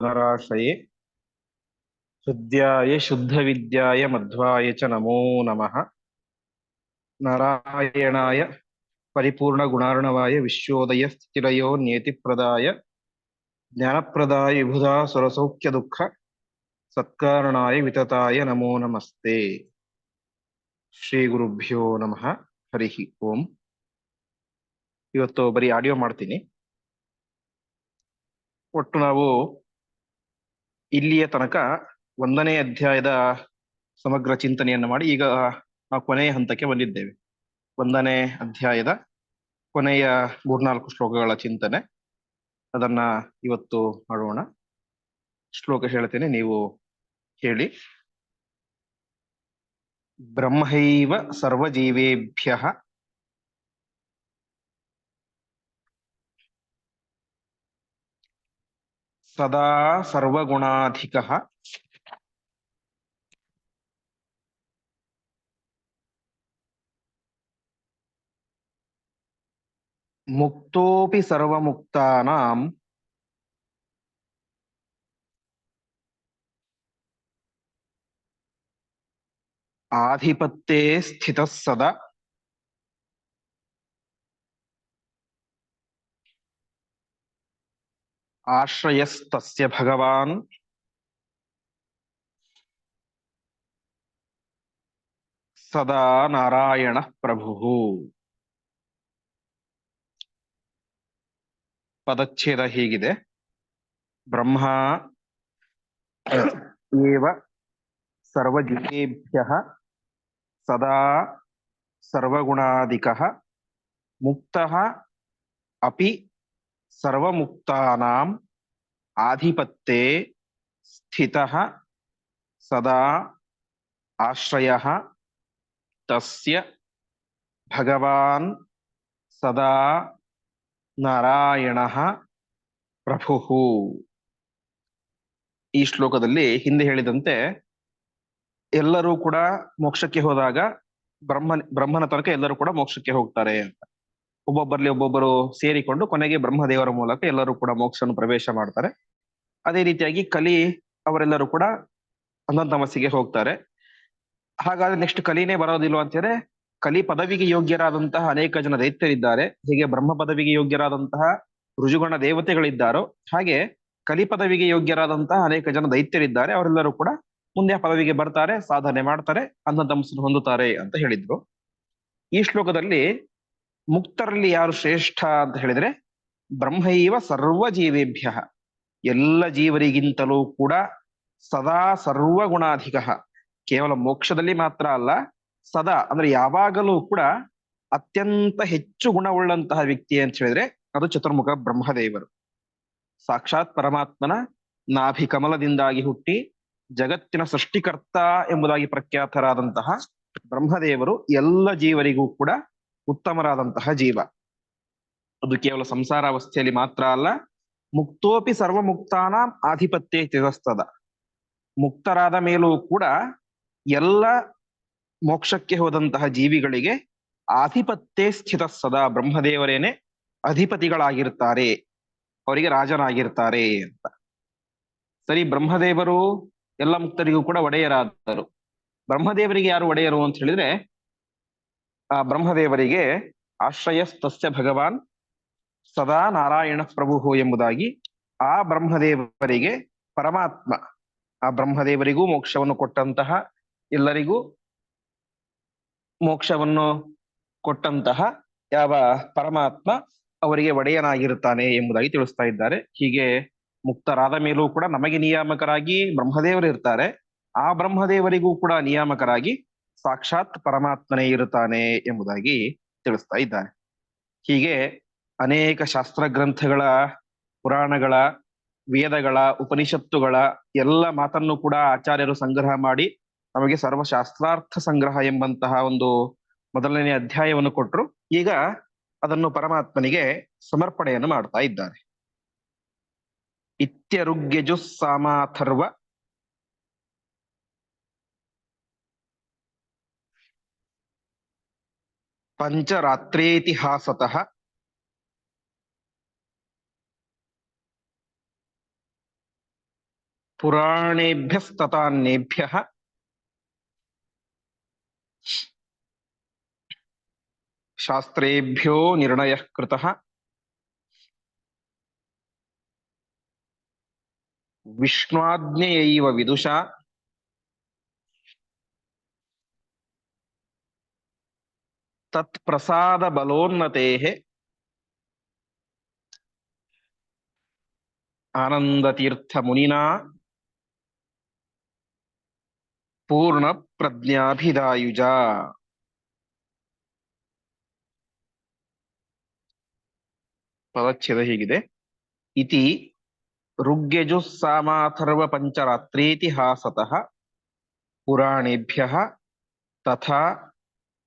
ಪುನರಾಶ್ರಯೇ ಶುದ್ಧಾಯ ಶುದ್ಧ ವಿದ್ಯಾಯ ಮಧ್ವಾಯ ಚ ನಮೋ ನಮಃ. ನಾರಾಯಣಾಯ ಪರಿಪೂರ್ಣ ಗುಣಾರ್ಣವಾಯ ವಿಶ್ವೋದಯ ಸ್ಥಿರಯೋ ನೇತಿಪ್ರದಾಯ ಜ್ಞಾನಪ್ರದಾಯ ವಿಭುಧಾ ಸುರಸೌಖ್ಯ ದುಃಖ. ಸತ್ಕಾರಣಾಯ ವಿತತಾಯ ನಮೋ ನಮಸ್ತೆ. ಶ್ರೀ ಗುರುಭ್ಯೋ ನಮಃ. ಹರಿ ಓಂ. ಇವತ್ತು ಬರೀ ಆಡಿಯೋ ಮಾಡ್ತೀನಿ. ಒಟ್ಟು ನಾವು ಇಲ್ಲಿಯ ತನಕ ಒಂದನೇ ಅಧ್ಯಾಯದ ಸಮಗ್ರ ಚಿಂತನೆಯನ್ನು ಮಾಡಿ ಈಗ ನಾವು ಕೊನೆಯ ಹಂತಕ್ಕೆ ಬಂದಿದ್ದೇವೆ. ಒಂದನೇ ಅಧ್ಯಾಯದ ಕೊನೆಯ ಮೂರ್ನಾಲ್ಕು ಶ್ಲೋಕಗಳ ಚಿಂತನೆ. ಅದನ್ನ ಇವತ್ತು ಮಾಡೋಣ. ಶ್ಲೋಕ ಹೇಳ್ತೇನೆ, ನೀವು ಹೇಳಿ. ಬ್ರಹ್ಮೈವ ಸರ್ವಜೀವೇಭ್ಯ ಸದಾ ಸರ್ವಗುಣಾಧಿಕ ಮುಕ್ತೋಪಿ ಸರ್ವಮುಕ್ತಾನಾಂ ಆಧಿಪತ್ಯೇ ಸ್ಥಿತಃ ಸದಾ ಆಶ್ರಯಸ್ತಸ್ಯ ಭಗವಾನ್ ಸದಾ ನಾರಾಯಣ ಪ್ರಭು ಪದಚ್ಛೇದ ಹೀಗಿದೆ? ಬ್ರಹ್ಮ ಏವ ಸರ್ವಜೀವೇಭ್ಯ ಸದಾ ಸರ್ವಗುಣಾಧಿಕ ಮುಕ್ತಃ ಅಪಿ ಸರ್ವಮುಕ್ತಾನಾಂ ಆಧಿಪತ್ಯೆ ಸ್ಥಿತಃ ಸದಾ ಆಶ್ರಯ ತಸ್ಯ ಭಗವಾನ್ ಸದಾ ನಾರಾಯಣ ಪ್ರಭು. ಈ ಶ್ಲೋಕದಲ್ಲಿ ಹಿಂದೆ ಹೇಳಿದಂತೆ ಎಲ್ಲರೂ ಕೂಡ ಮೋಕ್ಷಕ್ಕೆ ಹೋದಾಗ ಬ್ರಹ್ಮ ಬ್ರಹ್ಮನ ತನಕ ಎಲ್ಲರೂ ಕೂಡ ಮೋಕ್ಷಕ್ಕೆ ಹೋಗ್ತಾರೆ ಅಂತ. ಒಬ್ಬೊಬ್ಬರಲ್ಲಿ ಒಬ್ಬೊಬ್ಬರು ಸೇರಿಕೊಂಡು ಕೊನೆಗೆ ಬ್ರಹ್ಮದೇವರ ಮೂಲಕ ಎಲ್ಲರೂ ಕೂಡ ಮೋಕ್ಷವನ್ನು ಪ್ರವೇಶ ಮಾಡ್ತಾರೆ. ಅದೇ ರೀತಿಯಾಗಿ ಕಲಿ ಅವರೆಲ್ಲರೂ ಕೂಡ ಅನಂತ ಮಸಿಗೆ ಹೋಗ್ತಾರೆ. ಹಾಗಾದ್ರೆ ನೆಕ್ಸ್ಟ್ ಕಲಿನೇ ಬರೋದಿಲ್ವ ಅಂತಂದ್ರೆ ಕಲಿ ಪದವಿಗೆ ಯೋಗ್ಯರಾದಂತಹ ಅನೇಕ ಜನ ದೈತ್ಯರಿದ್ದಾರೆ. ಹೀಗೆ ಬ್ರಹ್ಮ ಪದವಿಗೆ ಯೋಗ್ಯರಾದಂತಹ ಋಜುಗಣ ದೇವತೆಗಳಿದ್ದಾರೋ, ಹಾಗೆ ಕಲಿ ಪದವಿಗೆ ಯೋಗ್ಯರಾದಂತಹ ಅನೇಕ ಜನ ದೈತ್ಯರಿದ್ದಾರೆ. ಅವರೆಲ್ಲರೂ ಕೂಡ ಮುಂದೆ ಪದವಿಗೆ ಬರ್ತಾರೆ, ಸಾಧನೆ ಮಾಡ್ತಾರೆ ಅನ್ನ ತಮಸ್ಸನ್ನು ಹೊಂದುತ್ತಾರೆ ಅಂತ ಹೇಳಿದ್ರು. ಈ ಶ್ಲೋಕದಲ್ಲಿ ಮುಕ್ತರಲ್ಲಿ ಯಾರು ಶ್ರೇಷ್ಠ ಅಂತ ಹೇಳಿದ್ರೆ ಬ್ರಹ್ಮೈವ ಸರ್ವ ಜೀವೇಭ್ಯ ಎಲ್ಲ ಜೀವರಿಗಿಂತಲೂ ಕೂಡ ಸದಾ ಸರ್ವ ಗುಣಾಧಿಕ ಕೇವಲ ಮೋಕ್ಷದಲ್ಲಿ ಮಾತ್ರ ಅಲ್ಲ, ಸದಾ, ಅಂದ್ರೆ ಯಾವಾಗಲೂ ಕೂಡ ಅತ್ಯಂತ ಹೆಚ್ಚು ಗುಣವುಳ್ಳಂತಹ ವ್ಯಕ್ತಿ ಅಂತ ಹೇಳಿದ್ರೆ ಅದು ಚತುರ್ಮುಖ ಬ್ರಹ್ಮದೇವರು. ಸಾಕ್ಷಾತ್ ಪರಮಾತ್ಮನ ನಾಭಿ ಕಮಲದಿಂದಾಗಿ ಹುಟ್ಟಿ ಜಗತ್ತಿನ ಸೃಷ್ಟಿಕರ್ತ ಎಂಬುದಾಗಿ ಪ್ರಖ್ಯಾತರಾದಂತಹ ಬ್ರಹ್ಮದೇವರು ಎಲ್ಲ ಜೀವರಿಗೂ ಕೂಡ ಉತ್ತಮರಾದಂತಹ ಜೀವ. ಅದು ಕೇವಲ ಸಂಸಾರಾವಸ್ಥೆಯಲ್ಲಿ ಮಾತ್ರ ಅಲ್ಲ, ಮುಕ್ತೋಪಿ ಸರ್ವಮುಕ್ತಾನ ಆಧಿಪತ್ಯ ತಿರಸ್ತದ. ಮುಕ್ತರಾದ ಮೇಲೂ ಕೂಡ ಎಲ್ಲ ಮೋಕ್ಷಕ್ಕೆ ಹೋದಂತಹ ಜೀವಿಗಳಿಗೆ ಆಧಿಪತ್ಯ ಸ್ಥಿತ ಸದಾ ಬ್ರಹ್ಮದೇವರೇನೆ ಅಧಿಪತಿಗಳಾಗಿರ್ತಾರೆ, ಅವರಿಗೆ ರಾಜನಾಗಿರ್ತಾರೆ ಅಂತ. ಸರಿ, ಬ್ರಹ್ಮದೇವರು ಎಲ್ಲ ಮುಕ್ತರಿಗೂ ಕೂಡ ಒಡೆಯರಾದರು. ಬ್ರಹ್ಮದೇವರಿಗೆ ಯಾರು ಒಡೆಯರು ಅಂತ ಹೇಳಿದ್ರೆ ಆ ಬ್ರಹ್ಮದೇವರಿಗೆ ಆಶ್ರಯಸ್ತಸ್ಯ ಭಗವಾನ್ ಸದಾ ನಾರಾಯಣ ಪ್ರಭು ಎಂಬುದಾಗಿ ಆ ಬ್ರಹ್ಮದೇವರಿಗೆ ಪರಮಾತ್ಮ, ಆ ಬ್ರಹ್ಮದೇವರಿಗೂ ಮೋಕ್ಷವನ್ನು ಕೊಟ್ಟಂತಹ, ಎಲ್ಲರಿಗೂ ಮೋಕ್ಷವನ್ನು ಕೊಟ್ಟಂತಹ ಯಾವ ಪರಮಾತ್ಮ ಅವರಿಗೆ ಒಡೆಯನಾಗಿರುತ್ತಾನೆ ಎಂಬುದಾಗಿ ತಿಳಿಸ್ತಾ ಇದ್ದಾರೆ. ಹೀಗೆ ಮುಕ್ತರಾದ ಮೇಲೂ ಕೂಡ ನಮಗೆ ನಿಯಾಮಕರಾಗಿ ಬ್ರಹ್ಮದೇವರು ಇರ್ತಾರೆ. ಆ ಬ್ರಹ್ಮದೇವರಿಗೂ ಕೂಡ ನಿಯಾಮಕರಾಗಿ ಸಾಕ್ಷಾತ್ ಪರಮಾತ್ಮನೇ ಇರುತ್ತಾನೆ ಎಂಬುದಾಗಿ ತಿಳಿಸ್ತಾ ಇದ್ದಾನೆ. ಹೀಗೆ ಅನೇಕ ಶಾಸ್ತ್ರ ಗ್ರಂಥಗಳ, ಪುರಾಣಗಳ, ವೇದಗಳ, ಉಪನಿಷತ್ತುಗಳ ಎಲ್ಲ ಮಾತನ್ನು ಕೂಡ ಆಚಾರ್ಯರು ಸಂಗ್ರಹ ಮಾಡಿ ನಮಗೆ ಸರ್ವಶಾಸ್ತ್ರಾರ್ಥ ಸಂಗ್ರಹ ಎಂಬಂತಹ ಒಂದು ಮೊದಲನೇ ಅಧ್ಯಾಯವನ್ನು ಕೊಟ್ಟರು ಈಗ ಅದನ್ನು ಪರಮಾತ್ಮನಿಗೆ ಸಮರ್ಪಣೆಯನ್ನು ಮಾಡ್ತಾ ಇದ್ದಾರೆ ಇತ್ಯರುಗ್ಯಜು ಸಾಮಾಥರ್ವ ಪಂಚರಾತ್ರೇತಿಹಾಸತಃ ಪುರಾಣೇಭ್ಯಸ್ತತಾನ್ನೇಭ್ಯಃ ಶಾಸ್ತ್ರೇಭ್ಯೋ ನಿರ್ಣಯಃ ಕೃತಃ ವಿಷ್ಣಾಜ್ಞೆಯೈವ ತತ್ಪ್ರಸಾದ ಬಲೋನ್ನತೇಃ ಆನಂದತೀರ್ಥ ಮುನಿನಾ ಪೂರ್ಣ ಪ್ರಜ್ಞಾಭಿದಾಯುಜ. ಪದಚ್ಛೇದ ಹೀಗಿದೆ. ಇತಿ ಋಗ್ಯಜುಸ್ಸಾಮಾಥರ್ವ ಪಂಚರಾತ್ರೇತಿಹಾಸತಃ ಪುರಾಣೇಭ್ಯ ತಥಾ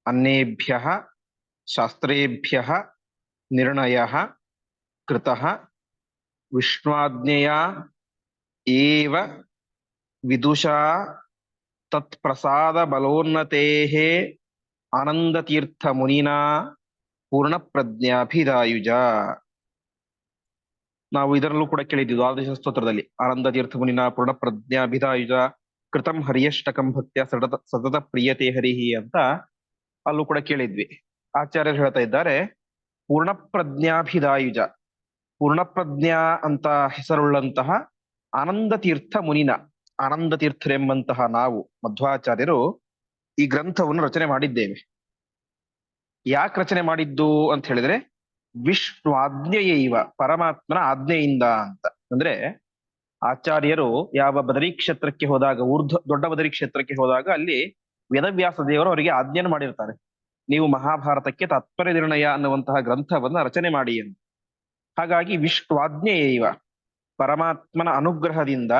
అన్నేభ్య శాస్త్రేభ్య నిర్ణయ కృత విష్ణాజ్ఞయా ఏవ విదుషా తత్ప్రసాదబలోన్నతే ఆనందతీర్థమునినా ಪೂರ್ಣಪ್ರಜ್ಞಾಭಿದಾಯುಜ ನಾವು ಇದರಲ್ಲೂ ಕೂಡ ಕೇಳಿದ್ವಿ ದ್ವಾದಶ ಸ್ತೋತ್ರದಲ್ಲಿ ಆನಂದ ತೀರ್ಥಮುನಿನ ಪೂರ್ಣಪ್ರಜ್ಞಾಭಿದಾಯುಜ ಕೃತಂ ಹರಿಯಷ್ಟಕಂ ಭಕ್ತ್ಯ ಸತತ ಸತತ ಪ್ರಿಯತೆ ಹರಿಹಿ ಅಂತ ಅಲ್ಲೂ ಕೂಡ ಕೇಳಿದ್ವಿ. ಆಚಾರ್ಯರು ಹೇಳ್ತಾ ಇದ್ದಾರೆ, ಪೂರ್ಣಪ್ರಜ್ಞಾಭಿದಾಯುಜ. ಪೂರ್ಣಪ್ರಜ್ಞಾ ಅಂತ ಹೆಸರುಳ್ಳಂತಹ ಆನಂದ ತೀರ್ಥ ಮುನಿನ ಆನಂದ ತೀರ್ಥರೆಂಬಂತಹ ನಾವು ಮಧ್ವಾಚಾರ್ಯರು ಈ ಗ್ರಂಥವನ್ನು ರಚನೆ ಮಾಡಿದ್ದೇವೆ. ಯಾಕೆ ರಚನೆ ಮಾಡಿದ್ದು ಅಂತ ಹೇಳಿದ್ರೆ, ವಿಷ್ಣು ಆಜ್ಞೆಯೈವ, ಪರಮಾತ್ಮನ ಆಜ್ಞೆಯಿಂದ ಅಂತ. ಅಂದ್ರೆ ಆಚಾರ್ಯರು ಯಾವ ಬದರಿ ಕ್ಷೇತ್ರಕ್ಕೆ ಹೋದಾಗ, ಊರ್ಧ್ವ ದೊಡ್ಡ ಬದರಿ ಕ್ಷೇತ್ರಕ್ಕೆ ಹೋದಾಗ ಅಲ್ಲಿ ವೇದವ್ಯಾಸ ದೇವರು ಅವರಿಗೆ ಆಜ್ಞೆಯನ್ನು ಮಾಡಿರ್ತಾರೆ. ನೀವು ಮಹಾಭಾರತಕ್ಕೆ ತಾತ್ಪರ್ಯ ನಿರ್ಣಯ ಅನ್ನುವಂತಹ ಗ್ರಂಥವನ್ನ ರಚನೆ ಮಾಡಿ ಎಂದು. ಹಾಗಾಗಿ ವಿಶ್ವಾಜ್ಞೆಯವ ಪರಮಾತ್ಮನ ಅನುಗ್ರಹದಿಂದ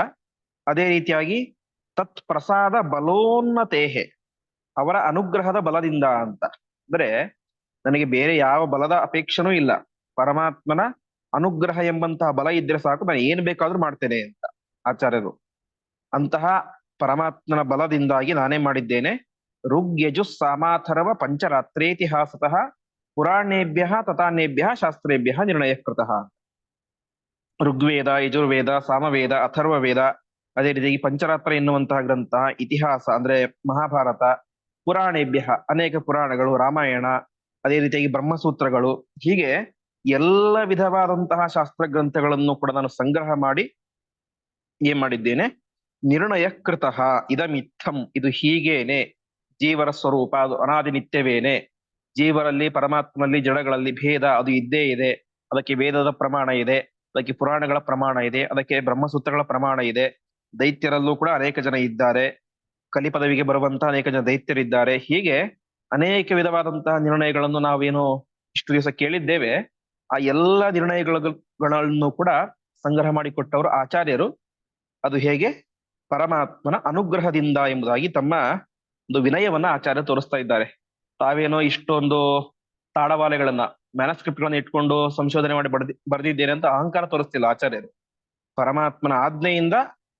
ಅದೇ ರೀತಿಯಾಗಿ ತತ್ ಪ್ರಸಾದ ಬಲೋನ್ನತೇಹೆ ಅವರ ಅನುಗ್ರಹದ ಬಲದಿಂದ ಅಂತ. ಅಂದ್ರೆ ನನಗೆ ಬೇರೆ ಯಾವ ಬಲದ ಅಪೇಕ್ಷನೂ ಇಲ್ಲ. ಪರಮಾತ್ಮನ ಅನುಗ್ರಹ ಎಂಬಂತಹ ಬಲ ಇದ್ರೆ ಸಾಕು, ನಾನು ಏನ್ ಬೇಕಾದ್ರೂ ಮಾಡ್ತೇನೆ ಅಂತ ಆಚಾರ್ಯರು. ಅಂತಹ ಪರಮಾತ್ಮನ ಬಲದಿಂದಾಗಿ ನಾನೇ ಮಾಡಿದ್ದೇನೆ. ಋಗ್ಯಜು ಸಾಮಾಥರವ ಪಂಚರಾತ್ರೇತಿಹಾಸತಃ ಪುರಾಣೇಭ್ಯ ತಥಾನೇಭ್ಯ ಶಾಸ್ತ್ರೇಭ್ಯ ನಿರ್ಣಯ ಕೃತಃ. ಋಗ್ವೇದ, ಯಜುರ್ವೇದ, ಸಾಮವೇದ ಅಥರ್ವ ವೇದ ಅದೇ ರೀತಿಯಾಗಿ ಪಂಚರಾತ್ರ ಎನ್ನುವಂತಹ ಗ್ರಂಥ, ಇತಿಹಾಸ ಅಂದ್ರೆ ಮಹಾಭಾರತ, ಪುರಾಣೇಭ್ಯ ಅನೇಕ ಪುರಾಣಗಳು, ರಾಮಾಯಣ, ಅದೇ ರೀತಿಯಾಗಿ ಬ್ರಹ್ಮಸೂತ್ರಗಳು, ಹೀಗೆ ಎಲ್ಲ ವಿಧವಾದಂತಹ ಶಾಸ್ತ್ರ ಗ್ರಂಥಗಳನ್ನು ಕೂಡ ನಾನು ಸಂಗ್ರಹ ಮಾಡಿ ಏನ್ ಮಾಡಿದ್ದೇನೆ? ನಿರ್ಣಯ ಕೃತಃ ಇದಮಿತ್ತಂ ಇದು ಹೀಗೇನೆ. ಜೀವರ ಸ್ವರೂಪ, ಅದು ಅನಾದಿ ನಿತ್ಯವೇನೆ ಜೀವರಲ್ಲಿ, ಪರಮಾತ್ಮನಲ್ಲಿ, ಜಡಗಳಲ್ಲಿ ಭೇದ ಅದು ಇದ್ದೇ ಇದೆ. ಅದಕ್ಕೆ ವೇದದ ಪ್ರಮಾಣ ಇದೆ. ಅದಕ್ಕೆ ಪುರಾಣಗಳ ಪ್ರಮಾಣ ಇದೆ. ಅದಕ್ಕೆ ಬ್ರಹ್ಮಸೂತ್ರಗಳ ಪ್ರಮಾಣ ಇದೆ. ದೈತ್ಯರಲ್ಲೂ ಕೂಡ ಅನೇಕ ಜನ ಇದ್ದಾರೆ. ಕಲಿಪದವಿಗೆ ಬರುವಂತಹ ಅನೇಕ ಜನ ದೈತ್ಯರಿದ್ದಾರೆ. ಹೀಗೆ ಅನೇಕ ವಿಧವಾದಂತಹ ನಿರ್ಣಯಗಳನ್ನು ನಾವೇನು ಇಷ್ಟು ದಿವಸ ಕೇಳಿದ್ದೇವೆ. ಆ ಎಲ್ಲ ನಿರ್ಣಯಗಳನ್ನು ಕೂಡ ಸಂಗ್ರಹ ಮಾಡಿಕೊಟ್ಟವರು ಆಚಾರ್ಯರು. ಅದು ಹೇಗೆ? ಪರಮಾತ್ಮನ ಅನುಗ್ರಹದಿಂದ ಎಂಬುದಾಗಿ ತಮ್ಮ ಒಂದು ವಿನಯವನ್ನ ಆಚಾರ್ಯ ತೋರಿಸ್ತಾ ಇದ್ದಾರೆ. ತಾವೇನೋ ಇಷ್ಟೊಂದು ತಾಳವಾಲೆಗಳನ್ನ ಮ್ಯಾನಸ್ಕ್ರಿಪ್ಟ್ ಗಳನ್ನ ಇಟ್ಕೊಂಡು ಸಂಶೋಧನೆ ಮಾಡಿ ಬರೆದಿ ಬರೆದಿದ್ದೇನೆ ಅಂತ ಅಹಂಕಾರ ತೋರಿಸ್ತಿಲ್ಲ ಆಚಾರ್ಯರು. ಪರಮಾತ್ಮನ ಆಜ್ಞೆಯಿಂದ,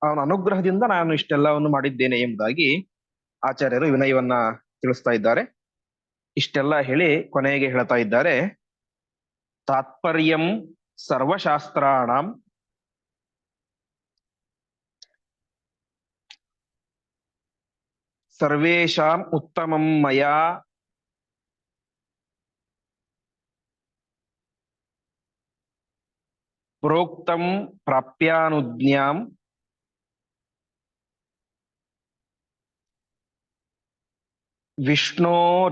ಅವನ ಅನುಗ್ರಹದಿಂದ ನಾನು ಇಷ್ಟೆಲ್ಲವನ್ನು ಮಾಡಿದ್ದೇನೆ ಎಂಬುದಾಗಿ ಆಚಾರ್ಯರು ವಿನಯವನ್ನ ತಿಳಿಸ್ತಾ ಇದ್ದಾರೆ. ಇಷ್ಟೆಲ್ಲ ಹೇಳಿ ಕೊನೆಗೆ ಹೇಳ್ತಾ ಇದ್ದಾರೆ. ತಾತ್ಪರ್ಯಂ ಸರ್ವಶಾಸ್ತ್ರಾಣಂ ಸರ್ವೇಷಾಂ ಉತ್ತಮಂ ಮಯಾ ಪ್ರೋಕ್ತಂ ಪ್ರಾಪ್ಯಾನುಜ್ಞಾಂ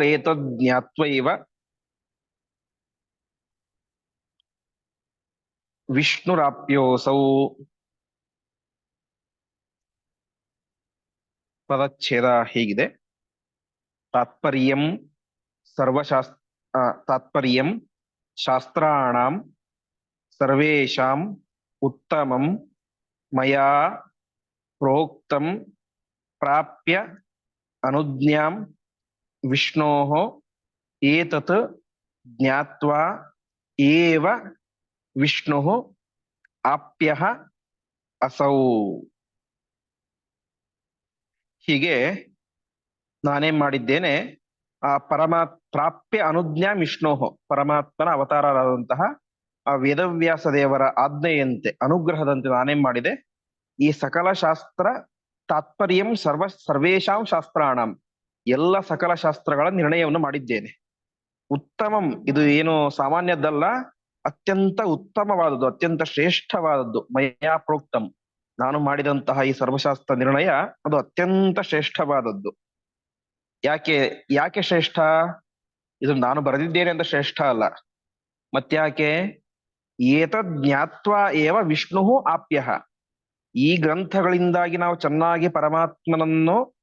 ವಿಷ್ಣೋರೇತಜ್ಞಾತ್ವೈವ ವಿಷ್ಣುರಾಪ್ಯೋಸೌ ಪದಚ್ಛೇದ ಹೀಗಿದೆ? ತಾತ್ಪರ್ಯಂ ಸರ್ವಶಾಸ್ತ್ರ ತಾತ್ಪರ್ಯಂ ಶಾಸ್ತ್ರಾಣಾಂ ಸರ್ವೇಷಾಂ ಉತ್ತಮಂ ಮಯಾ ಪ್ರೋಕ್ತಂ ಪ್ರಾಪ್ಯ ಅನುಜ್ಞಾಂ ವಿಷ್ಣೋಃ ಏತತ್ ಜ್ಞಾತ್ವಾ ಏವ ವಿಷ್ಣುಃ ಆಪ್ಯಃ ಅಸೌ. ಹೀಗೆ ನಾನೇ ಮಾಡಿದ್ದೇನೆ. ಆ ಪರಮಾತ್ ಪ್ರಾಪ್ಯ ಅನುಜ್ಞಾ ವಿಷ್ಣೋಹೋ, ಪರಮಾತ್ಮನ ಅವತಾರರಾದಂತಹ ಆ ವೇದವ್ಯಾಸ ದೇವರ ಆಜ್ಞೆಯಂತೆ, ಅನುಗ್ರಹದಂತೆ ನಾನೇ ಮಾಡಿದೆ. ಈ ಸಕಲ ಶಾಸ್ತ್ರ ತಾತ್ಪರ್ಯಂ ಸರ್ವ ಸರ್ವೇಶಾಂ ಶಾಸ್ತ್ರಾಣಂ, ಎಲ್ಲ ಸಕಲ ಶಾಸ್ತ್ರಗಳ ನಿರ್ಣಯವನ್ನು ಮಾಡಿದ್ದೇನೆ. ಉತ್ತಮಂ, ಇದು ಏನು ಸಾಮಾನ್ಯದ್ದಲ್ಲ, ಅತ್ಯಂತ ಉತ್ತಮವಾದದ್ದು, ಅತ್ಯಂತ ಶ್ರೇಷ್ಠವಾದದ್ದು, ಮಯಾ ಪ್ರೋಕ್ತಂ. ನಾನು ಮಾಡಿದಂತಹ ಈ ಸರ್ವಶಾಸ್ತ್ರ ನಿರ್ಣಯ ಅದು ಅತ್ಯಂತ ಶ್ರೇಷ್ಠವಾದದ್ದು. ಯಾಕೆ ಯಾಕೆ ಶ್ರೇಷ್ಠ? ಇದು ನಾನು ಬರೆದಿದ್ದೇನೆ ಅಂತ ಶ್ರೇಷ್ಠ ಅಲ್ಲ. ಮತ್ತ್ಯಾಕೆ? ಏತದ್ ಜ್ಞಾತ್ವ ಏವ ವಿಷ್ಣು ಆಪ್ಯ. ಈ ಗ್ರಂಥಗಳಿಂದಾಗಿ ನಾವು ಚೆನ್ನಾಗಿ ಪರಮಾತ್ಮನನ್ನು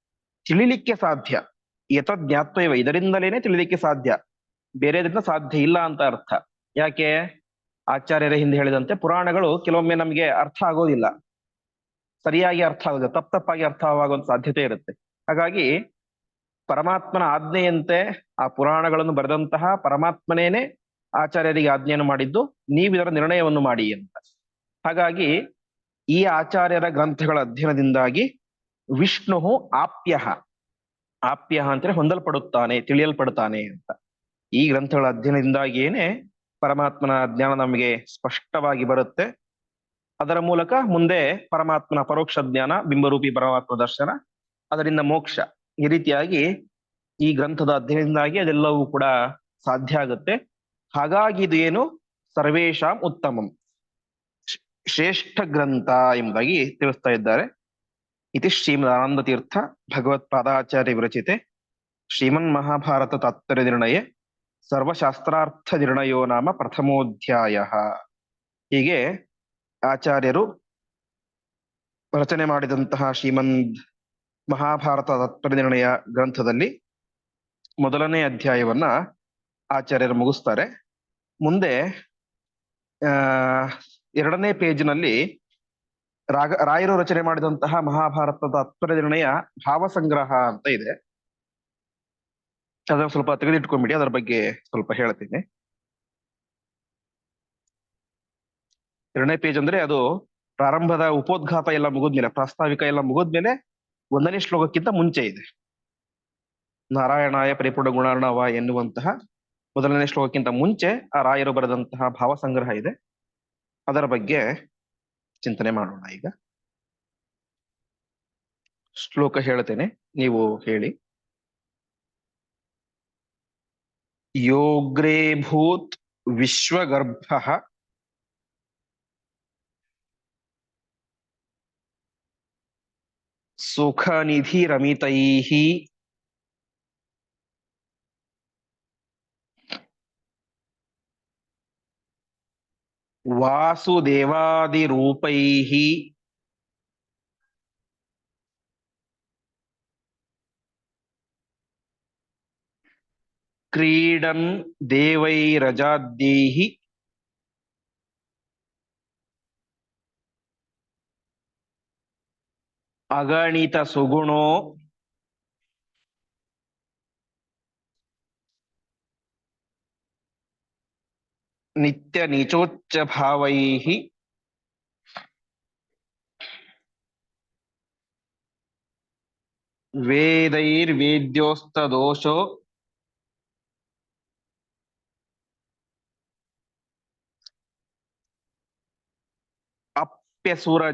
ತಿಳಿಲಿಕ್ಕೆ ಸಾಧ್ಯ. ಏತದ್ ಜ್ಞಾತ್ವ ಇವ ಇದರಿಂದಲೇನೆ ತಿಳಿಲಿಕ್ಕೆ ಸಾಧ್ಯ. ಬೇರೆದ್ರಿಂದ ಸಾಧ್ಯ ಇಲ್ಲ ಅಂತ ಅರ್ಥ. ಯಾಕೆ? ಆಚಾರ್ಯರ ಹಿಂದೆ ಹೇಳಿದಂತೆ ಪುರಾಣಗಳು ಕೆಲವೊಮ್ಮೆ ನಮಗೆ ಅರ್ಥ ಆಗೋದಿಲ್ಲ. ಸರಿಯಾಗಿ ಅರ್ಥ ಆಗುತ್ತೆ ತಪ್ಪ ತಪ್ಪಾಗಿ ಅರ್ಥವಾಗುವಂತ ಸಾಧ್ಯತೆ ಇರುತ್ತೆ. ಹಾಗಾಗಿ ಪರಮಾತ್ಮನ ಆಜ್ಞೆಯಂತೆ ಆ ಪುರಾಣಗಳನ್ನು ಬರೆದಂತಹ ಪರಮಾತ್ಮನೇನೆ ಆಚಾರ್ಯರಿಗೆ ಆಜ್ಞೆಯನ್ನು ಮಾಡಿದ್ದು, ನೀವು ಇದರ ನಿರ್ಣಯವನ್ನು ಮಾಡಿ ಅಂತ. ಹಾಗಾಗಿ ಈ ಆಚಾರ್ಯರ ಗ್ರಂಥಗಳ ಅಧ್ಯಯನದಿಂದಾಗಿ ವಿಷ್ಣು ಆಪ್ಯ ಆಪ್ಯ ಅಂದ್ರೆ ಹೊಂದಲ್ಪಡುತ್ತಾನೆ, ತಿಳಿಯಲ್ಪಡುತ್ತಾನೆ ಅಂತ. ಈ ಗ್ರಂಥಗಳ ಅಧ್ಯಯನದಿಂದಾಗಿಯೇನೆ ಪರಮಾತ್ಮನ ಜ್ಞಾನ ನಮಗೆ ಸ್ಪಷ್ಟವಾಗಿ ಬರುತ್ತೆ. ಅದರ ಮೂಲಕ ಮುಂದೆ ಪರಮಾತ್ಮನ ಪರೋಕ್ಷ ಜ್ಞಾನ, ಬಿಂಬರೂಪಿ ಪರಮಾತ್ಮ ದರ್ಶನ, ಅದರಿಂದ ಮೋಕ್ಷ ಈ ರೀತಿಯಾಗಿ ಈ ಗ್ರಂಥದ ಅಧ್ಯಯನದಿಂದಾಗಿ ಅದೆಲ್ಲವೂ ಕೂಡ ಸಾಧ್ಯ ಆಗುತ್ತೆ. ಹಾಗಾಗಿ ಇದು ಏನು? ಸರ್ವೇಶಾಂ ಉತ್ತಮಂ. ಶ್ರೇಷ್ಠ ಗ್ರಂಥ ಎಂಬುದಾಗಿ ತಿಳಿಸ್ತಾ ಇದ್ದಾರೆ. ಇತಿ ಶ್ರೀಮದ್ ತೀರ್ಥ ಭಗವತ್ಪಾದಾಚಾರ್ಯ ವಿರಚಿತೆ. ಶ್ರೀಮನ್ ಮಹಾಭಾರತ ತಾತ್ಪರ್ಯ ನಿರ್ಣಯ. ಸರ್ವಶಾಸ್ತ್ರಾರ್ಥ ನಿರ್ಣಯೋ ನಾಮ ಪ್ರಥಮೋಧ್ಯಾಯ. ಹೀಗೆ ಆಚಾರ್ಯರು ರಚನೆ ಮಾಡಿದಂತಹ ಶ್ರೀಮಂತ್ ಮಹಾಭಾರತ ತತ್ಪರಿನಿರ್ಣಯ ಗ್ರಂಥದಲ್ಲಿ ಮೊದಲನೇ ಅಧ್ಯಾಯವನ್ನ ಆಚಾರ್ಯರು ಮುಗಿಸ್ತಾರೆ. ಮುಂದೆ, ಆ, ಎರಡನೇ ಪೇಜ್ನಲ್ಲಿ ರಾಗ, ರಾಯರು ರಚನೆ ಮಾಡಿದಂತಹ ಮಹಾಭಾರತದ ತಾತ್ಪರ್ಯ ನಿರ್ಣಯ ಭಾವಸಂಗ್ರಹ ಅಂತ ಇದೆ. ಅದನ್ನು ಸ್ವಲ್ಪ ತೆಗೆದಿಟ್ಕೊಂಡ್ಬಿಡಿ ಅದರ ಬಗ್ಗೆ ಸ್ವಲ್ಪ ಹೇಳ್ತೀನಿ. ಎರಡನೇ ಪೇಜ್ ಅಂದ್ರೆ ಅದು ಪ್ರಾರಂಭದ ಉಪೋದ್ಘಾತ ಎಲ್ಲ ಮುಗಿದ್ಮೇಲೆ, ಪ್ರಾಸ್ತಾವಿಕ ಎಲ್ಲ ಮುಗಿದ್ಮೇಲೆ ಒಂದನೇ ಶ್ಲೋಕಕ್ಕಿಂತ ಮುಂಚೆ ಇದೆ. ನಾರಾಯಣಾಯ ಪರಿಪೂರ್ಣ ಗುಣಾರ್ಣವ ಎನ್ನುವಂತಹ ಮೊದಲನೇ ಶ್ಲೋಕಕ್ಕಿಂತ ಮುಂಚೆ ಆ ರಾಯರು ಬರೆದಂತಹ ಭಾವಸಂಗ್ರಹ ಇದೆ. ಅದರ ಬಗ್ಗೆ ಚಿಂತನೆ ಮಾಡೋಣ ಈಗ. ಶ್ಲೋಕ ಹೇಳ್ತೇನೆ, ನೀವು ಹೇಳಿ. ಯೋಗ್ರೇ ಭೂತ್ ವಿಶ್ವಗರ್ಭ ಸುಖನಿಧಿರಮಿತೈಃ ವಾಸುದೇವಾದಿರೂಪೈಃ ಕ್ರೀಡನ್ ದೇವೈರಜಾದ್ಯೈಃ ಅಗಣಿತ ಸುಗುಣೋ. ನಿತ್ಯ ನೀಚೋಚ್ಚ ಭಾವೈ ವೇದೈರ್ವೇದ್ಯೋಸ್ತದೋಷೋ. ಅಪ್ಯಸುರ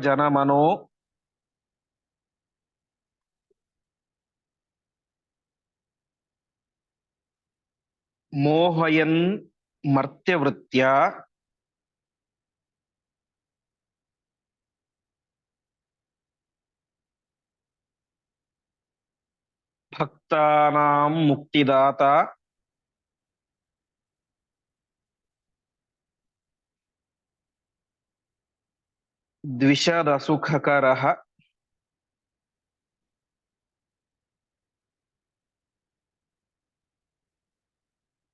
ಮೋಹಯನ್ ಮರ್ತ್ಯವೃತ್ಯ. ಭಕ್ತಾನಾಂ ಮುಕ್ತಿದಾತ. ದ್ವಿಷದ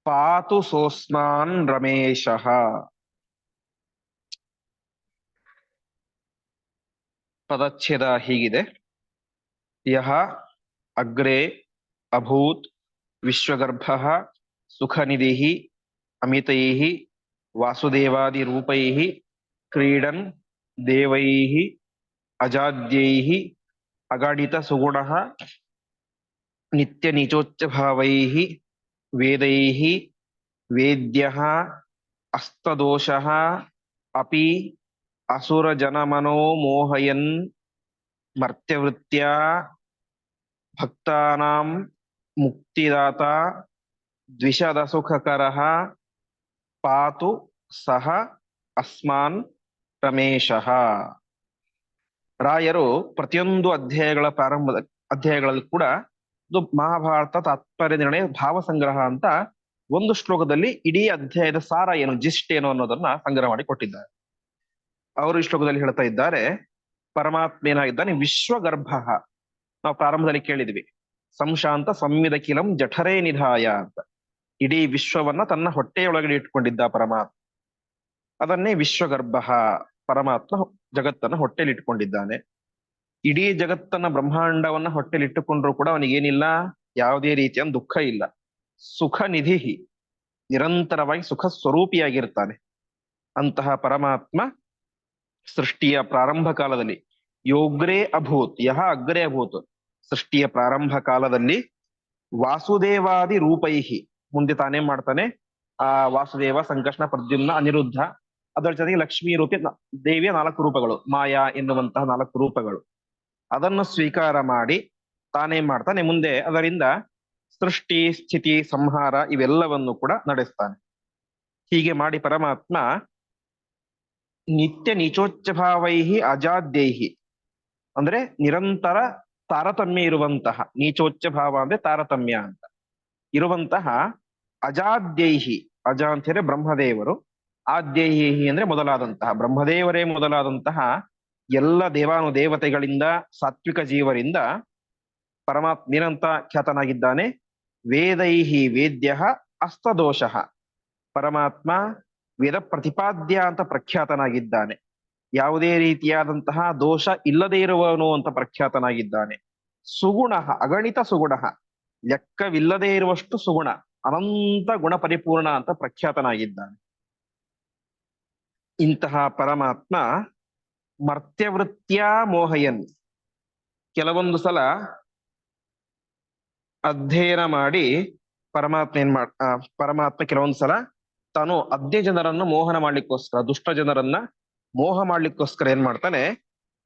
ಪಾತು ಸೋಸ್ನಾನ್ ರಮೇಶ ಪದಚ್ಛೇದ ಹೀಗಿದೆ. ಯಹ ಅಗ್ರೆ ಅಭೂತ್ ವಿಶ್ವಗರ್ಭ ಸುಖನಿಧಿಃ ಅಮಿತೈಃ ವಾಸುದೇವಾದಿರೂಪೈಃ ಕ್ರೀಡನ್ ದೇವೈ ಅಜಾದ್ಯೈ ಅಗಣಿತ ಸುಗುಣ ನಿತ್ಯ ನಿಚೋಚ್ಚ ಭಾವೈಃ ವೇದೈಃ ವೇದ್ಯ ಅಸ್ತದೋಷಃ ಅಪಿ ಅಸುರ ಜನಮನೋ ಮೋಹಯನ್ ಮರ್ತ್ಯವೃತ್ಯ ಭಕ್ತಾನಾಂ ಮುಕ್ತಿದಾತ ದ್ವಿಷದಸುಖಕರ ಪಾತು ಸಹ ಅಸ್ಮಾನ್ ರಮೇಶ ರಾಯರು ಪ್ರತಿಯೊಂದು ಅಧ್ಯಾಯಗಳ ಪ್ರಾರಂಭದ ಅಧ್ಯಾಯಗಳಲ್ಲಿ ಕೂಡ ಮಹಾಭಾರತ ತಾತ್ಪರ್ಯ ನಿರ್ಣಯ ಭಾವ ಸಂಗ್ರಹ ಅಂತ ಒಂದು ಶ್ಲೋಕದಲ್ಲಿ ಇಡೀ ಅಧ್ಯಾಯದ ಸಾರ ಏನು, ಜಿಸ್ಟ್ ಏನು ಅನ್ನೋದನ್ನ ಸಂಗ್ರಹ ಮಾಡಿ ಕೊಟ್ಟಿದ್ದಾರೆ. ಅವರು ಈ ಶ್ಲೋಕದಲ್ಲಿ ಹೇಳ್ತಾ ಇದ್ದಾರೆ ಪರಮಾತ್ಮ ಏನಾಗಿದ್ದಾನೆ ವಿಶ್ವಗರ್ಭ. ನಾವು ಪ್ರಾರಂಭದಲ್ಲಿ ಕೇಳಿದ್ವಿ, ಸಂಶಾಂತ ಸಂವಿಧಕಿಲಂ ಜಠರೇ ನಿಧಾಯ ಅಂತ. ಇಡೀ ವಿಶ್ವವನ್ನ ತನ್ನ ಹೊಟ್ಟೆಯೊಳಗಡೆ ಇಟ್ಕೊಂಡಿದ್ದ ಪರಮಾತ್ಮ. ಅದನ್ನೇ ವಿಶ್ವಗರ್ಭ, ಪರಮಾತ್ಮ ಜಗತ್ತನ್ನ ಹೊಟ್ಟೆಯಲ್ಲಿ ಇಟ್ಕೊಂಡಿದ್ದಾನೆ. ಇಡೀ ಜಗತ್ತನ್ನ ಬ್ರಹ್ಮಾಂಡವನ್ನ ಹೊಟ್ಟೆಲಿ ಇಟ್ಟುಕೊಂಡ್ರು ಕೂಡ ಅವನಿಗೇನಿಲ್ಲ, ಯಾವುದೇ ರೀತಿಯ ದುಃಖ ಇಲ್ಲ. ಸುಖ ನಿಧಿ ನಿರಂತರವಾಗಿ ಸುಖ ಸ್ವರೂಪಿಯಾಗಿರ್ತಾನೆ ಅಂತಹ ಪರಮಾತ್ಮ ಸೃಷ್ಟಿಯ ಪ್ರಾರಂಭ ಕಾಲದಲ್ಲಿ, ಯೋಗ್ರೇ ಅಭೂತ್, ಯಹ ಅಗ್ರೇ ಅಭೂತ್, ಸೃಷ್ಟಿಯ ಪ್ರಾರಂಭ ಕಾಲದಲ್ಲಿ ವಾಸುದೇವಾದಿ ರೂಪೈಹಿ, ಮುಂದೆ ತಾನೇ ಮಾಡ್ತಾನೆ, ಆ ವಾಸುದೇವ ಸಂಕಷ್ಣ ಪ್ರದ್ಯುಮ್ನ ಅನಿರುದ್ಧ, ಅದರ ಜೊತೆಗೆ ಲಕ್ಷ್ಮೀ ರೂಪಿ ದೇವಿಯ ನಾಲ್ಕು ರೂಪಗಳು, ಮಾಯಾ ಎನ್ನುವಂತಹ ನಾಲ್ಕು ರೂಪಗಳು. ಅದನ್ನು ಸ್ವೀಕಾರ ಮಾಡಿ ತಾನೇ ಮಾಡ್ತಾನೆ. ಮುಂದೆ ಅದರಿಂದ ಸೃಷ್ಟಿ, ಸ್ಥಿತಿ, ಸಂಹಾರ ಇವೆಲ್ಲವನ್ನು ಕೂಡ ನಡೆಸ್ತಾನೆ. ಹೀಗೆ ಮಾಡಿ ಪರಮಾತ್ಮ ನಿತ್ಯ ನೀಚೋಚ್ಚ ಭಾವೈಹಿ ಅಜಾದ್ಯೈಹಿ. ಅಂದ್ರೆ ನಿರಂತರ ತಾರತಮ್ಯ ಇರುವಂತಹ ನೀಚೋಚ್ಚ ಭಾವ ಅಂದ್ರೆ ತಾರತಮ್ಯ ಅಂತ. ಇರುವಂತಹ ಅಜಾದ್ಯೈಹಿ, ಅಜ ಅಂತ ಹೇಳಿದ್ರೆ ಬ್ರಹ್ಮದೇವರು, ಆದ್ಯೈಹಿ ಅಂದ್ರೆ ಮೊದಲಾದಂತಹ, ಬ್ರಹ್ಮದೇವರೇ ಮೊದಲಾದಂತಹ ಎಲ್ಲ ದೇವಾನು ದೇವತೆಗಳಿಂದ, ಸಾತ್ವಿಕ ಜೀವರಿಂದ ಪರಮಾತ್ಮ ಏನಂತ ಖ್ಯಾತನಾಗಿದ್ದಾನೆ. ವೇದೈಹಿ ವೇದ್ಯ ಅಸ್ತದೋಷ. ಪರಮಾತ್ಮ ವೇದ ಪ್ರತಿಪಾದ್ಯ ಅಂತ ಪ್ರಖ್ಯಾತನಾಗಿದ್ದಾನೆ. ಯಾವುದೇ ರೀತಿಯಾದಂತಹ ದೋಷ ಇಲ್ಲದೆ ಇರುವವನು ಅಂತ ಪ್ರಖ್ಯಾತನಾಗಿದ್ದಾನೆ. ಸುಗುಣ, ಅಗಣಿತ ಸುಗುಣ. ಲೆಕ್ಕವಿಲ್ಲದೆ ಇರುವಷ್ಟು ಸುಗುಣ, ಅನಂತ ಗುಣ ಪರಿಪೂರ್ಣ ಅಂತ ಪ್ರಖ್ಯಾತನಾಗಿದ್ದಾನೆ. ಇಂತಹ ಪರಮಾತ್ಮ ಮರ್ತ್ಯವೃತ್ಯ ಮೋಹಯನ್. ಕೆಲವೊಂದು ಸಲ ಅಧ್ಯಯನ ಮಾಡಿ ಪರಮಾತ್ಮ ಏನ್ ಮಾಡ್ ಪರಮಾತ್ಮ ಕೆಲವೊಂದು ಸಲ ತಾನು ಅದ್ಯ ಜನರನ್ನು ಮೋಹನ ಮಾಡ್ಲಿಕ್ಕೋಸ್ಕರ, ದುಷ್ಟ ಜನರನ್ನ ಮೋಹ ಮಾಡ್ಲಿಕ್ಕೋಸ್ಕರ ಏನ್ ಮಾಡ್ತಾನೆ,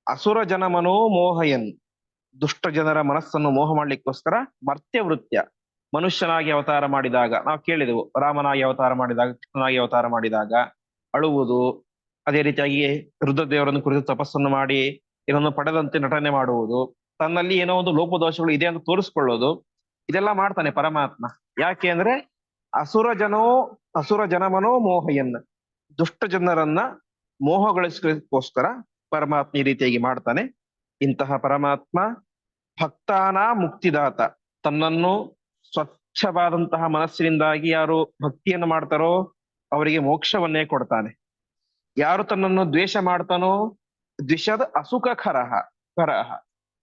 ಅಸುರ ಜನಮನೋ ಮೋಹಯನ್. ದುಷ್ಟ ಜನರ ಮನಸ್ಸನ್ನು ಮೋಹ ಮಾಡ್ಲಿಕ್ಕೋಸ್ಕರ ಮರ್ತ್ಯ ವೃತ್ಯ ಮನುಷ್ಯನಾಗಿ ಅವತಾರ ಮಾಡಿದಾಗ, ನಾವು ಕೇಳಿದೆವು, ರಾಮನಾಗಿ ಅವತಾರ ಮಾಡಿದಾಗ, ಕೃಷ್ಣನಾಗಿ ಅವತಾರ ಮಾಡಿದಾಗ, ಅಳುವುದು ಅದೇ ರೀತಿಯಾಗಿ ರುದ್ರದೇವರನ್ನು ಕುರಿತು ತಪಸ್ಸನ್ನು ಮಾಡಿ ಏನನ್ನು ಪಡೆದಂತೆ ನಟನೆ ಮಾಡುವುದು, ತನ್ನಲ್ಲಿ ಏನೋ ಒಂದು ಲೋಪದೋಷಗಳು ಇದೆ ಅಂತ ತೋರಿಸ್ಕೊಳ್ಳೋದು, ಇದೆಲ್ಲ ಮಾಡ್ತಾನೆ ಪರಮಾತ್ಮ. ಯಾಕೆ ಅಂದ್ರೆ ಅಸುರ ಜನೋ, ಅಸುರ ಜನಮನೋ ಮೋಹಯನ್ನ ದುಷ್ಟ ಜನರನ್ನ ಮೋಹಗೊಳಿಸೋಸ್ಕರ ಪರಮಾತ್ಮ ಈ ರೀತಿಯಾಗಿ ಮಾಡ್ತಾನೆ. ಇಂತಹ ಪರಮಾತ್ಮ ಭಕ್ತಾನ ಮುಕ್ತಿದಾತ. ತನ್ನನ್ನು ಸ್ವಚ್ಛವಾದಂತಹ ಮನಸ್ಸಿನಿಂದಾಗಿ ಯಾರು ಭಕ್ತಿಯನ್ನು ಮಾಡ್ತಾರೋ ಅವರಿಗೆ ಮೋಕ್ಷವನ್ನೇ ಕೊಡ್ತಾನೆ. ಯಾರು ತನ್ನನ್ನು ದ್ವೇಷ ಮಾಡ್ತಾನೋ, ದ್ವಿಷದ ಅಸುಖ ಖರಹ ಕರಹ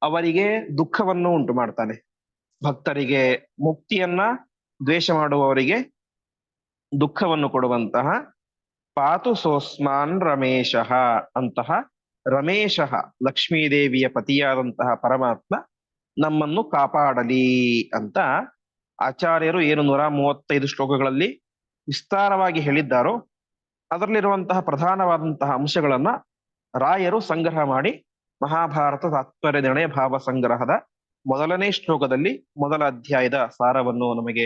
ಅವರಿಗೆ ದುಃಖವನ್ನು ಉಂಟು ಮಾಡ್ತಾನೆ. ಭಕ್ತರಿಗೆ ಮುಕ್ತಿಯನ್ನ, ದ್ವೇಷ ಮಾಡುವವರಿಗೆ ದುಃಖವನ್ನು ಕೊಡುವಂತಹ ಪಾತು ಸೋಸ್ಮಾನ್ ರಮೇಶ ಅಂತಹ ರಮೇಶ, ಲಕ್ಷ್ಮೀದೇವಿಯ ಪತಿಯಾದಂತಹ ಪರಮಾತ್ಮ ನಮ್ಮನ್ನು ಕಾಪಾಡಲಿ ಅಂತ ಆಚಾರ್ಯರು ಏನು ನೂರ ಮೂವತ್ತೈದು ಶ್ಲೋಕಗಳಲ್ಲಿ ವಿಸ್ತಾರವಾಗಿ ಹೇಳಿದ್ದಾರೋ ಅದರಲ್ಲಿರುವಂತಹ ಪ್ರಧಾನವಾದಂತಹ ಅಂಶಗಳನ್ನ ರಾಯರು ಸಂಗ್ರಹ ಮಾಡಿ ಮಹಾಭಾರತ ತಾತ್ಪರ್ಯ ನಿರ್ಣಯ ಭಾವ ಸಂಗ್ರಹದ ಮೊದಲನೇ ಶ್ಲೋಕದಲ್ಲಿ ಮೊದಲ ಅಧ್ಯಾಯದ ಸಾರವನ್ನು ನಮಗೆ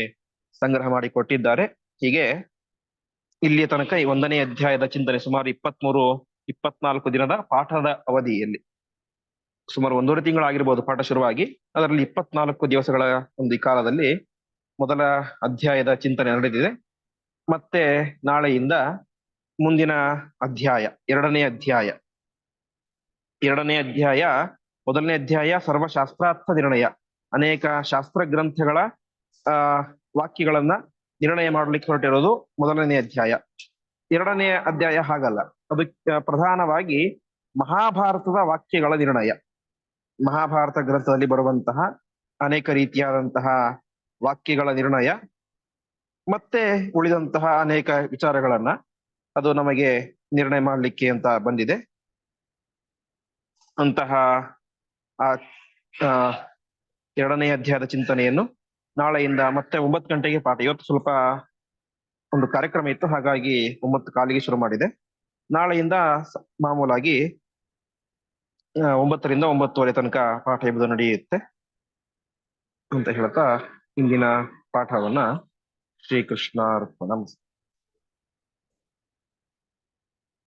ಸಂಗ್ರಹ ಮಾಡಿ ಕೊಟ್ಟಿದ್ದಾರೆ. ಹೀಗೆ ಇಲ್ಲಿಯ ತನಕ ಈ ಒಂದನೇ ಅಧ್ಯಾಯದ ಚಿಂತನೆ ಸುಮಾರು ಇಪ್ಪತ್ಮೂರು, ಇಪ್ಪತ್ನಾಲ್ಕು ದಿನದ ಪಾಠದ ಅವಧಿಯಲ್ಲಿ. ಸುಮಾರು ಒಂದೂವರೆ ತಿಂಗಳಾಗಿರ್ಬೋದು ಪಾಠ ಶುರುವಾಗಿ. ಅದರಲ್ಲಿ ಇಪ್ಪತ್ನಾಲ್ಕು ದಿವಸಗಳ ಒಂದು ಈ ಕಾಲದಲ್ಲಿ ಮೊದಲ ಅಧ್ಯಾಯದ ಚಿಂತನೆ ನಡೆದಿದೆ. ಮತ್ತೆ ನಾಳೆಯಿಂದ ಮುಂದಿನ ಅಧ್ಯಾಯ, ಎರಡನೇ ಅಧ್ಯಾಯ. ಎರಡನೇ ಅಧ್ಯಾಯ, ಮೊದಲನೇ ಅಧ್ಯಾಯ, ಸರ್ವಶಾಸ್ತ್ರಾರ್ಥ ನಿರ್ಣಯ. ಅನೇಕ ಶಾಸ್ತ್ರ ಗ್ರಂಥಗಳ, ಆ, ವಾಕ್ಯಗಳನ್ನ ನಿರ್ಣಯ ಮಾಡಲಿಕ್ಕೆ ಹೊರಟಿರೋದು ಮೊದಲನೇ ಅಧ್ಯಾಯ. ಎರಡನೇ ಅಧ್ಯಾಯ ಹಾಗಲ್ಲ. ಅದು ಪ್ರಧಾನವಾಗಿ ಮಹಾಭಾರತದ ವಾಕ್ಯಗಳ ನಿರ್ಣಯ. ಮಹಾಭಾರತ ಗ್ರಂಥದಲ್ಲಿ ಬರುವಂತಹ ಅನೇಕ ರೀತಿಯಾದಂತಹ ವಾಕ್ಯಗಳ ನಿರ್ಣಯ, ಮತ್ತೆ ಉಳಿದಂತಹ ಅನೇಕ ವಿಚಾರಗಳನ್ನ ಅದು ನಮಗೆ ನಿರ್ಣಯ ಮಾಡಲಿಕ್ಕೆ ಅಂತ ಬಂದಿದೆ. ಅಂತಹ, ಆ ಎರಡನೇ ಅಧ್ಯಾಯದ ಚಿಂತನೆಯನ್ನು ನಾಳೆಯಿಂದ ಮತ್ತೆ ಒಂಬತ್ತು ಗಂಟೆಗೆ ಪಾಠ. ಇವತ್ತು ಸ್ವಲ್ಪ ಒಂದು ಕಾರ್ಯಕ್ರಮ ಇತ್ತು, ಹಾಗಾಗಿ ಒಂಬತ್ತು ಕಾಲಿಗೆ ಶುರು ಮಾಡಿದೆ. ನಾಳೆಯಿಂದ ಮಾಮೂಲಾಗಿ ಒಂಬತ್ತರಿಂದ ಒಂಬತ್ತುವರೆ ತನಕ ಪಾಠ ಎಂಬುದು ನಡೆಯುತ್ತೆ ಅಂತ ಹೇಳ್ತಾ ಇಂದಿನ ಪಾಠವನ್ನ ಶ್ರೀಕೃಷ್ಣ ಅರ್ಪಣಂ